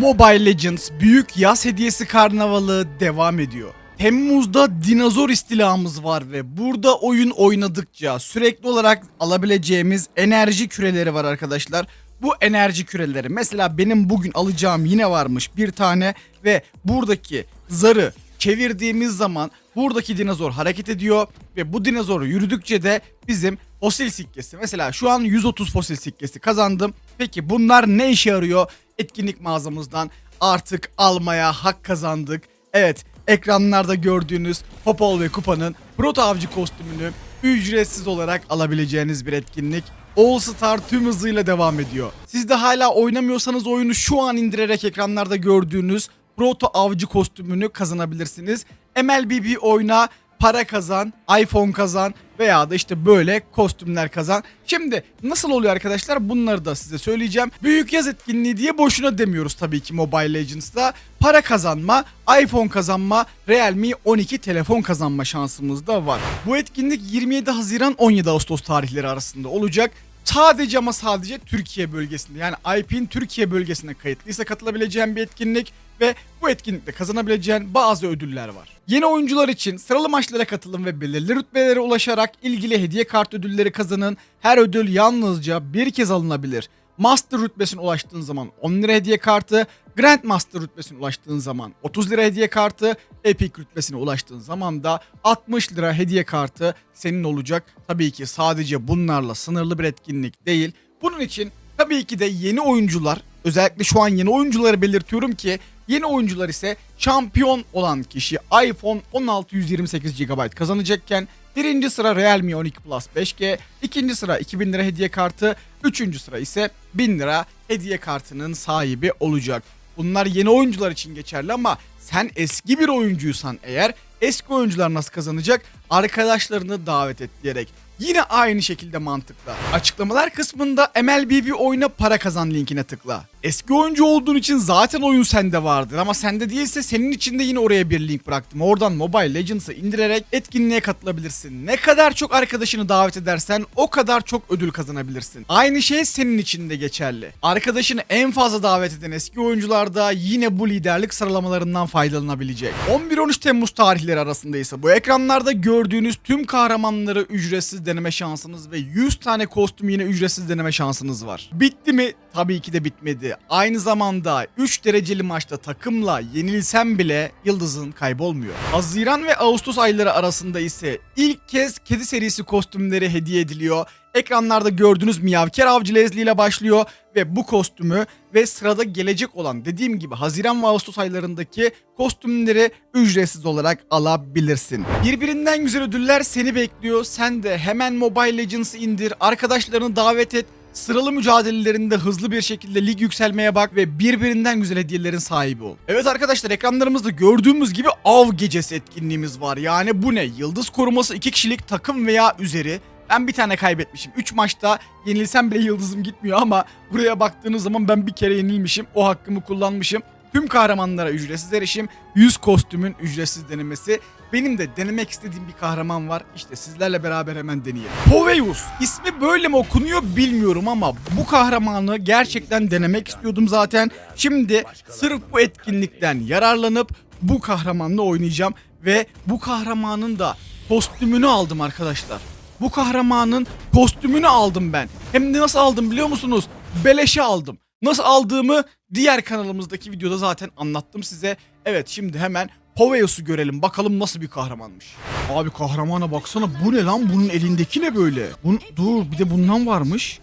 Mobile Legends Büyük Yaz Hediyesi Karnavalı devam ediyor. Temmuz'da dinozor istilamız var ve burada oyun oynadıkça sürekli olarak alabileceğimiz enerji küreleri var arkadaşlar. Bu enerji küreleri mesela benim bugün alacağım yine varmış bir tane ve buradaki zarı çevirdiğimiz zaman buradaki dinozor hareket ediyor ve bu dinozor yürüdükçe de bizim fosil sikkesi mesela şu an 130 fosil sikkesi kazandım. Peki bunlar ne işe yarıyor? Etkinlik mağazamızdan artık almaya hak kazandık. Evet ekranlarda gördüğünüz Popol ve Kupa'nın Proto Avcı kostümünü ücretsiz olarak alabileceğiniz bir etkinlik. All Star tüm hızıyla devam ediyor. Siz de hala oynamıyorsanız oyunu şu an indirerek ekranlarda gördüğünüz Proto Avcı kostümünü kazanabilirsiniz. MLBB oyna, para kazan, iPhone kazan veya da işte böyle kostümler kazan. Şimdi nasıl oluyor arkadaşlar bunları da size söyleyeceğim. Büyük yaz etkinliği diye boşuna demiyoruz tabii ki Mobile Legends'da. Para kazanma, iPhone kazanma, Realme 12 telefon kazanma şansımız da var. Bu etkinlik 27 Haziran 17 Ağustos tarihleri arasında olacak. Sadece ama sadece Türkiye bölgesinde yani IP'in Türkiye bölgesine kayıtlıysa katılabileceğin bir etkinlik ve bu etkinlikte kazanabileceğin bazı ödüller var. Yeni oyuncular için sıralı maçlara katılın ve belirli rütbelere ulaşarak ilgili hediye kart ödülleri kazanın. Her ödül yalnızca bir kez alınabilir. Master rütbesine ulaştığın zaman 10 lira hediye kartı, Grandmaster rütbesine ulaştığın zaman 30 lira hediye kartı, Epic rütbesine ulaştığın zaman da 60 lira hediye kartı senin olacak. Tabii ki sadece bunlarla sınırlı bir etkinlik değil. Bunun için tabii ki de yeni oyuncular, özellikle şu an yeni oyuncuları belirtiyorum ki yeni oyuncular ise şampiyon olan kişi iPhone 16 128 GB kazanacakken Birinci sıra Realme 12 Plus 5G, ikinci sıra 2000 lira hediye kartı, üçüncü sıra ise 1000 lira hediye kartının sahibi olacak. Bunlar yeni oyuncular için geçerli ama sen eski bir oyuncuysan eğer eski oyuncular nasıl kazanacak? Arkadaşlarını davet et diyerek. Yine aynı şekilde mantıkla. Açıklamalar kısmında MLBB oyuna para kazan linkine tıkla. Eski oyuncu olduğun için zaten oyun sende vardır ama sende değilse senin için de yine oraya bir link bıraktım. Oradan Mobile Legends'ı indirerek etkinliğe katılabilirsin. Ne kadar çok arkadaşını davet edersen o kadar çok ödül kazanabilirsin. Aynı şey senin için de geçerli. Arkadaşını en fazla davet eden eski oyuncular da yine bu liderlik sıralamalarından faydalanabilecek. 11-13 Temmuz tarihleri arasında ise bu ekranlarda gördüğünüz tüm kahramanları ücretsiz deneme şansınız ve 100 tane kostüm yine ücretsiz deneme şansınız var. Bitti mi? Tabii ki de bitmedi. Aynı zamanda 3 dereceli maçta takımla yenilsem bile yıldızın kaybolmuyor. Haziran ve Ağustos ayları arasında ise ilk kez kedi serisi kostümleri hediye ediliyor. Ekranlarda gördüğünüz Miyavker Avcı Leslie ile başlıyor ve bu kostümü ve sırada gelecek olan dediğim gibi Haziran ve Ağustos aylarındaki kostümleri ücretsiz olarak alabilirsin. Birbirinden güzel ödüller seni bekliyor. Sen de hemen Mobile Legends'ı indir, arkadaşlarını davet et, sıralı mücadelelerinde hızlı bir şekilde lig yükselmeye bak ve birbirinden güzel hediyelerin sahibi ol. Evet arkadaşlar ekranlarımızda gördüğümüz gibi av gecesi etkinliğimiz var. Yani bu ne? Yıldız koruması 2 kişilik takım veya üzeri. Ben bir tane kaybetmişim. 3 maçta yenilsem bile yıldızım gitmiyor ama buraya baktığınız zaman ben bir kere yenilmişim. O hakkımı kullanmışım. Tüm kahramanlara ücretsiz erişim, 100 kostümün ücretsiz denemesi. Benim de denemek istediğim bir kahraman var. İşte sizlerle beraber hemen deneyelim. Poveus. İsmi böyle mi okunuyor bilmiyorum ama bu kahramanı gerçekten denemek istiyordum zaten. Şimdi sırf bu etkinlikten yararlanıp bu kahramanla oynayacağım. Ve bu kahramanın da kostümünü aldım arkadaşlar. Bu kahramanın kostümünü aldım ben. Hem de nasıl aldım biliyor musunuz? Beleşe aldım. Nasıl aldığımı diğer kanalımızdaki videoda zaten anlattım size. Evet şimdi hemen Poveus'u görelim bakalım nasıl bir kahramanmış. Abi kahramana baksana bu ne lan bunun elindeki ne böyle? Bun, dur bir de bundan varmış.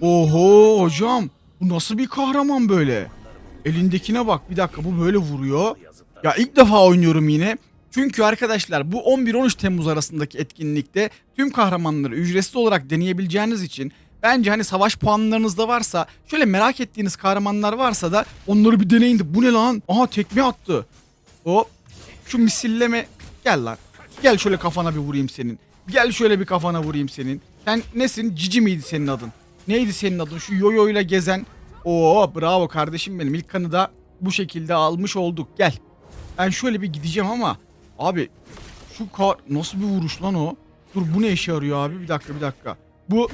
Oho hocam bu nasıl bir kahraman böyle? Elindekine bak bir dakika bu böyle vuruyor. Ya ilk defa oynuyorum yine. Çünkü arkadaşlar bu 11-13 Temmuz arasındaki etkinlikte tüm kahramanları ücretsiz olarak deneyebileceğiniz için bence hani savaş puanlarınız da varsa şöyle merak ettiğiniz kahramanlar varsa da onları bir deneyin de bu ne lan? Aha tekme attı. Hop şu misilleme gel lan. Gel şöyle kafana bir vurayım senin. Gel şöyle bir kafana vurayım senin. Sen nesin? Cici miydi senin adın? Neydi senin adın? Şu yoyoyla gezen. Oo bravo kardeşim benim. İlk kanı da bu şekilde almış olduk. Gel. Ben şöyle bir gideceğim ama abi şu kar nasıl bir vuruş lan o? Dur bu ne işe yarıyor abi? Bir dakika bir dakika. Bu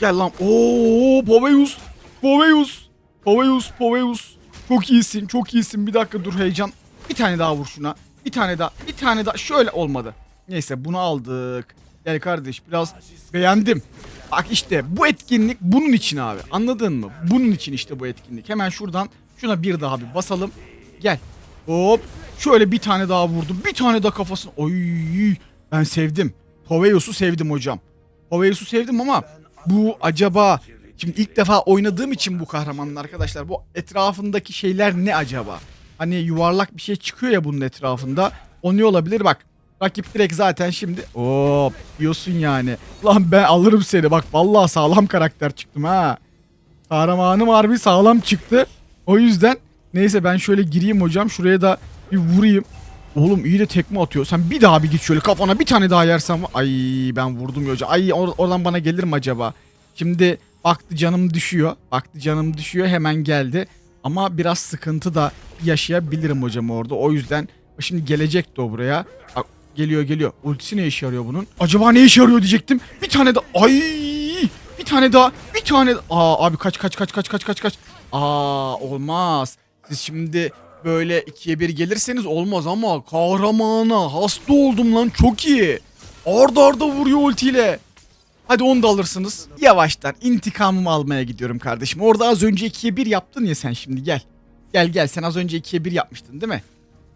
gel lan. Oo Poveus. Poveus. Poveus, Poveus. Çok iyisin, çok iyisin. Bir dakika dur heyecan. Bir tane daha vur şuna. Bir tane daha, bir tane daha. Şöyle olmadı. Neyse bunu aldık. Gel kardeş biraz beğendim. Bak işte bu etkinlik bunun için abi. Anladın mı? Bunun için işte bu etkinlik. Hemen şuradan şuna bir daha bir basalım. Gel. Hop. Şöyle bir tane daha vurdum. Bir tane daha kafasına. Oy. Ben sevdim. Poveus'u sevdim hocam. Poveus'u sevdim ama bu acaba şimdi ilk defa oynadığım için bu kahramanın arkadaşlar bu etrafındaki şeyler ne acaba? Hani yuvarlak bir şey çıkıyor ya bunun etrafında. O ne olabilir bak. Rakip direkt zaten şimdi hop diyorsun yani. Lan ben alırım seni bak vallahi sağlam karakter çıktım ha. Kahramanım harbi sağlam çıktı. O yüzden neyse ben şöyle gireyim hocam şuraya da bir vurayım. Oğlum iyi de tekme atıyor. Sen bir daha bir git şöyle kafana bir tane daha yersen. Ay ben vurdum ya hocam. Ay or- oradan bana gelir mi acaba? Şimdi baktı canım düşüyor. Baktı canım düşüyor hemen geldi. Ama biraz sıkıntı da yaşayabilirim hocam orada. O yüzden şimdi gelecekti o buraya. Bak, geliyor geliyor. Ultisi ne işe yarıyor bunun? Acaba ne işe yarıyor diyecektim. Bir tane daha. Ay bir tane daha. Bir tane Aa abi kaç kaç kaç kaç kaç kaç kaç. Aa olmaz. Siz şimdi böyle ikiye bir gelirseniz olmaz ama kahramana hasta oldum lan çok iyi. Arda arda vuruyor ultiyle. Hadi onu da alırsınız. Yavaştan intikamımı almaya gidiyorum kardeşim. Orada az önce ikiye bir yaptın ya sen şimdi gel. Gel gel sen az önce ikiye bir yapmıştın değil mi?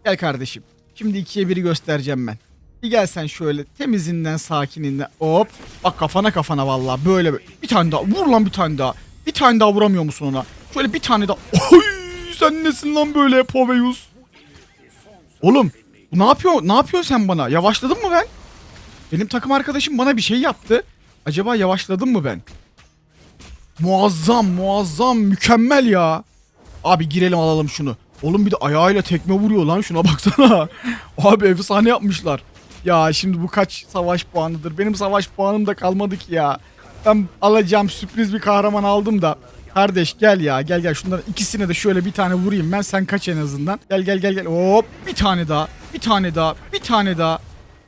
Gel kardeşim. Şimdi ikiye biri göstereceğim ben. Bir gel sen şöyle temizinden sakininden hop. Bak kafana kafana vallahi böyle böyle. Bir tane daha vur lan bir tane daha. Bir tane daha vuramıyor musun ona? Şöyle bir tane daha. Oy sen nesin lan böyle Poveus? Oğlum ne yapıyor? Ne yapıyorsun sen bana? Yavaşladın mı ben? Benim takım arkadaşım bana bir şey yaptı. Acaba yavaşladım mı ben? Muazzam muazzam mükemmel ya. Abi girelim alalım şunu. Oğlum bir de ayağıyla tekme vuruyor lan şuna baksana. Abi efsane yapmışlar. Ya şimdi bu kaç savaş puanıdır? Benim savaş puanım da kalmadı ki ya. Ben alacağım sürpriz bir kahraman aldım da. Kardeş gel ya gel gel şunların ikisine de şöyle bir tane vurayım ben sen kaç en azından. Gel gel gel gel hop bir tane daha bir tane daha bir tane daha.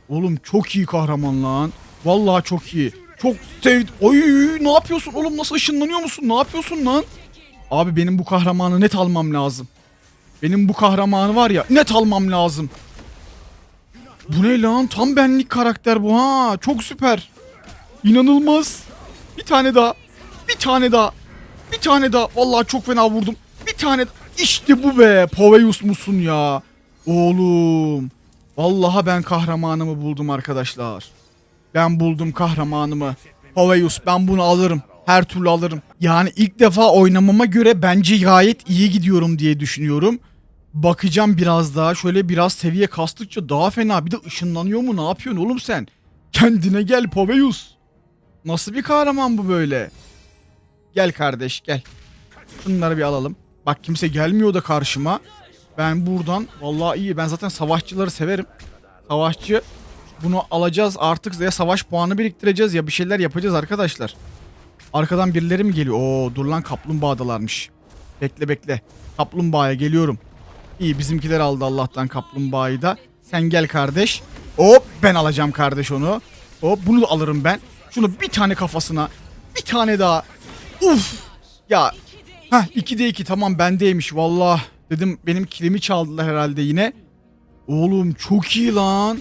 Oğlum çok iyi kahraman lan. Vallahi çok iyi. Çok sevdim. Oy ne yapıyorsun oğlum nasıl ışınlanıyor musun? Ne yapıyorsun lan? Abi benim bu kahramanı net almam lazım. Benim bu kahramanı var ya net almam lazım. Bu ne lan? Tam benlik karakter bu ha. Çok süper. İnanılmaz. Bir tane daha. Bir tane daha. Bir tane daha. Vallahi çok fena vurdum. Bir tane İşte bu be. Poveus musun ya? Oğlum. Vallahi ben kahramanımı buldum arkadaşlar. Ben buldum kahramanımı. Poveus ben bunu alırım. Her türlü alırım. Yani ilk defa oynamama göre bence gayet iyi gidiyorum diye düşünüyorum. Bakacağım biraz daha. Şöyle biraz seviye kastıkça daha fena. Bir de ışınlanıyor mu? Ne yapıyorsun oğlum sen? Kendine gel Poveus. Nasıl bir kahraman bu böyle? Gel kardeş gel. Bunları bir alalım. Bak kimse gelmiyor da karşıma. Ben buradan vallahi iyi. Ben zaten savaşçıları severim. Savaşçı bunu alacağız artık ya savaş puanı biriktireceğiz ya bir şeyler yapacağız arkadaşlar. Arkadan birileri mi geliyor? Oo dur lan kaplumbağadalarmış. Bekle bekle. Kaplumbağaya geliyorum. İyi bizimkiler aldı Allah'tan kaplumbağayı da. Sen gel kardeş. Hop ben alacağım kardeş onu. Hop bunu da alırım ben. Şunu bir tane kafasına. Bir tane daha. Uf. Ya. Hah 2'de 2 tamam bendeymiş valla. Dedim benim kilimi çaldılar herhalde yine. Oğlum çok iyi lan.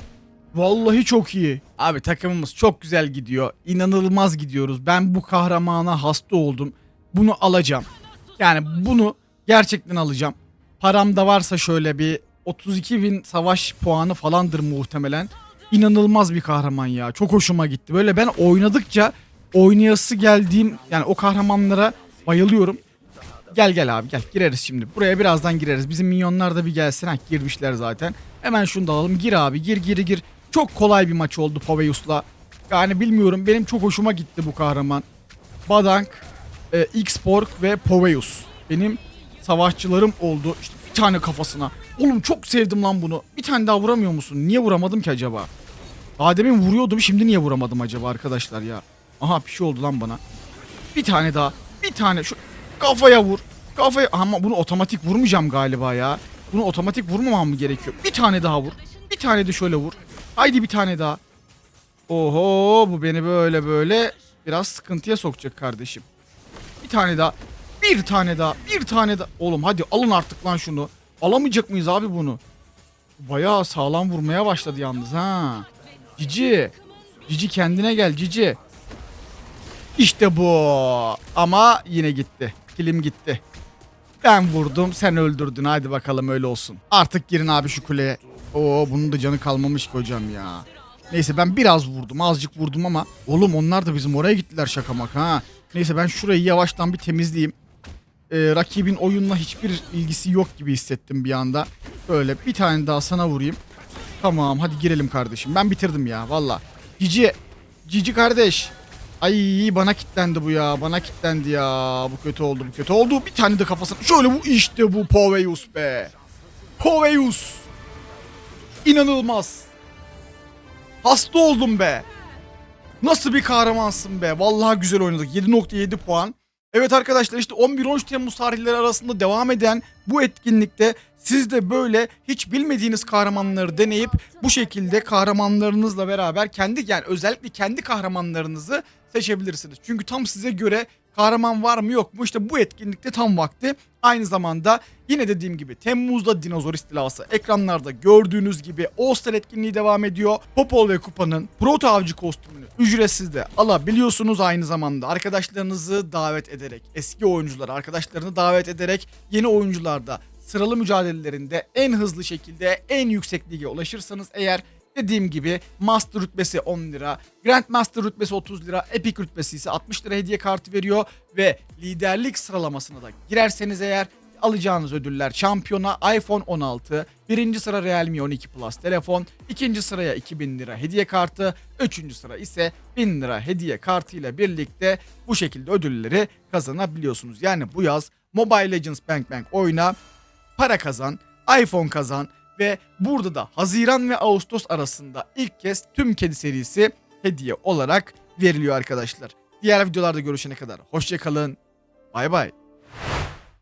Vallahi çok iyi. Abi takımımız çok güzel gidiyor. İnanılmaz gidiyoruz. Ben bu kahramana hasta oldum. Bunu alacağım. Yani bunu gerçekten alacağım. Param da varsa şöyle bir 32 bin savaş puanı falandır muhtemelen. İnanılmaz bir kahraman ya. Çok hoşuma gitti. Böyle ben oynadıkça oynayası geldiğim yani o kahramanlara bayılıyorum. Gel gel abi gel gireriz şimdi. Buraya birazdan gireriz. Bizim minyonlar da bir gelsin. Ha girmişler zaten. Hemen şunu da alalım. Gir abi gir gir gir. Çok kolay bir maç oldu Poveus'la. Yani bilmiyorum benim çok hoşuma gitti bu kahraman. Badank, e, X-Borg ve Poveus. Benim savaşçılarım oldu. İşte bir tane kafasına. Oğlum çok sevdim lan bunu. Bir tane daha vuramıyor musun? Niye vuramadım ki acaba? Daha demin vuruyordum şimdi niye vuramadım acaba arkadaşlar ya? Aha bir şey oldu lan bana. Bir tane daha. Bir tane şu kafaya vur. Kafaya ama bunu otomatik vurmayacağım galiba ya. Bunu otomatik vurmamam mı gerekiyor? Bir tane daha vur. Bir tane de şöyle vur. Haydi bir tane daha. Oho bu beni böyle böyle biraz sıkıntıya sokacak kardeşim. Bir tane daha. Bir tane daha. Bir tane daha. Oğlum hadi alın artık lan şunu. Alamayacak mıyız abi bunu? Bayağı sağlam vurmaya başladı yalnız ha. Cici. Cici kendine gel Cici. İşte bu. Ama yine gitti. Kilim gitti. Ben vurdum sen öldürdün hadi bakalım öyle olsun. Artık girin abi şu kuleye. Oo bunun da canı kalmamış ki hocam ya. Neyse ben biraz vurdum azıcık vurdum ama oğlum onlar da bizim oraya gittiler şakamak ha. Neyse ben şurayı yavaştan bir temizleyeyim. Ee, rakibin oyunla hiçbir ilgisi yok gibi hissettim bir anda. Böyle bir tane daha sana vurayım. Tamam hadi girelim kardeşim. Ben bitirdim ya valla. Cici. Cici kardeş. Ay bana kitlendi bu ya. Bana kitlendi ya. Bu kötü oldu bu kötü oldu. Bir tane de kafasına. Şöyle bu işte bu Poveus be. Poveus. İnanılmaz. Hasta oldum be. Nasıl bir kahramansın be. Vallahi güzel oynadık. 7.7 puan. Evet arkadaşlar işte 11-13 Temmuz tarihleri arasında devam eden bu etkinlikte siz de böyle hiç bilmediğiniz kahramanları deneyip bu şekilde kahramanlarınızla beraber kendi yani özellikle kendi kahramanlarınızı seçebilirsiniz. Çünkü tam size göre kahraman var mı yok mu işte bu etkinlikte tam vakti. Aynı zamanda yine dediğim gibi Temmuz'da dinozor istilası ekranlarda gördüğünüz gibi All-Star etkinliği devam ediyor. Popol ve Kupa'nın proto avcı kostümünü ücretsiz de alabiliyorsunuz aynı zamanda arkadaşlarınızı davet ederek eski oyuncular arkadaşlarını davet ederek yeni oyuncularda sıralı mücadelelerinde en hızlı şekilde en yüksek lige ulaşırsanız eğer dediğim gibi Master rütbesi 10 lira, Grandmaster rütbesi 30 lira, Epic rütbesi ise 60 lira hediye kartı veriyor ve liderlik sıralamasına da girerseniz eğer alacağınız ödüller şampiyona iPhone 16, birinci sıra Realme 12 Plus telefon, ikinci sıraya 2000 lira hediye kartı, üçüncü sıra ise 1000 lira hediye kartı ile birlikte bu şekilde ödülleri kazanabiliyorsunuz. Yani bu yaz Mobile Legends Bank Bank oyna, para kazan, iPhone kazan ve burada da Haziran ve Ağustos arasında ilk kez tüm kedi serisi hediye olarak veriliyor arkadaşlar. Diğer videolarda görüşene kadar hoşçakalın. Bay bay.